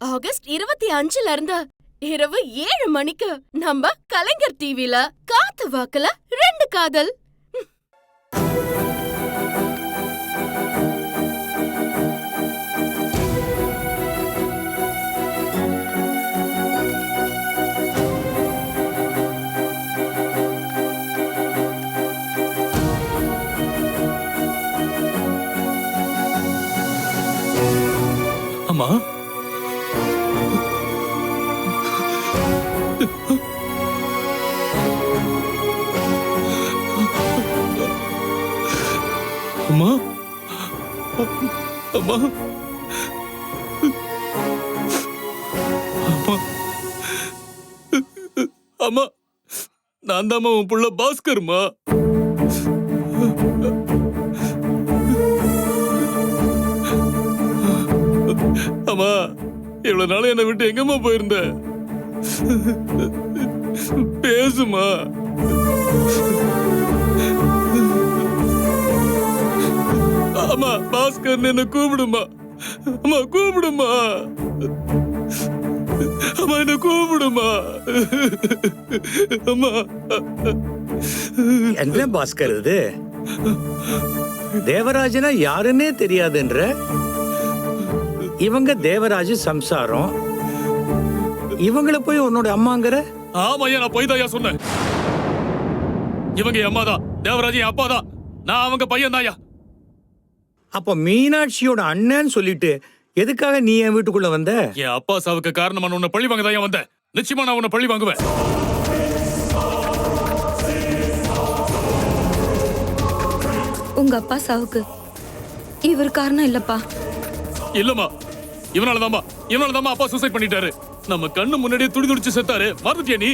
August இருபத்தி அஞ்சுல இருந்து இரவு ஏழு மணிக்கு நம்ம கலைஞர் டிவில காத்து வாக்குல ரெண்டு காதல். அம்மா? அம்மா அம்மா. அம்மா. அம்மா நான் தாம்மா உன் புள்ள பாஸ்கர்மா. அம்மா இவ்வளவு நாள் என்னை விட்டு எங்கம்மா போயிருந்த? பேசுமா அம்மா பாஸ்கர் என்ன கூப்பிடுமா? அம்மா கூப்பிடுமா? அம்மா என்ன கூப்பிடுமா? அம்மா. என்ன பாஸ்கர் இது? தேவராஜனா யாருன்னே தெரியாதுன்ற? இவங்க தேவராஜ் சம்சாரம். இவங்கள போய் உன்னோட அம்மாங்கிற? ஆமாய்யா நான் போய் தான் சொன்னேன். இவங்க என் அம்மா தான் தேவராஜ் என் அப்பா தான் நான் அவங்க பையன் தான்யா அப்ப மீனாட்சியோட அண்ணன்னு சொல்லிட்டு எதுக்காக நீ என் வீட்டுக்குள்ள வந்த? என் அப்பா சாவுக்கு காரணமான உன்னை பழி வாங்க தான் வந்தேன். நிச்சயமா நான் உன்னை பழி வாங்குவேன். உங்க அப்பா சாவுக்கு இவர் காரணம் இல்லப்பா. இல்லம்மா. இவனால தாம்மா இவனால தாம்மா அப்பா சூசைட் பண்ணிட்டாரு. நம்ம கண்ணு முன்னாடியே துடி துடிச்சு செத்தாரு. மறந்துட்டியா நீ?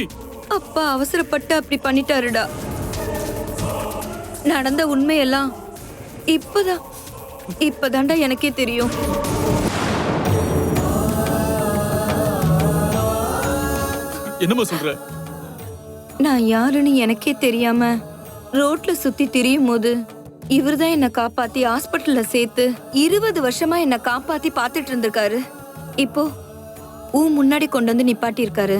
அப்பா அவசரப்பட்டு அப்படி பண்ணிட்டாருடா. நடந்த உண்மையெல்லாம் இப்பதான் இப்பதான்டா எனக்கே தெரியும். என்னம்மா சொல்ற? நான் யாருன்னு எனக்கே தெரியாம ரோட்ல சுத்தி திரியும் போது இவர்தான் என்ன காப்பாத்தி ஹாஸ்பிட்டல்ல சேர்த்து இருபது வருஷமா என்ன காப்பாத்தி பார்த்துட்டு இருந்திருக்காரு. இப்போ ஊ முன்னாடி கொண்டு வந்து நிப்பாட்டி இருக்காரு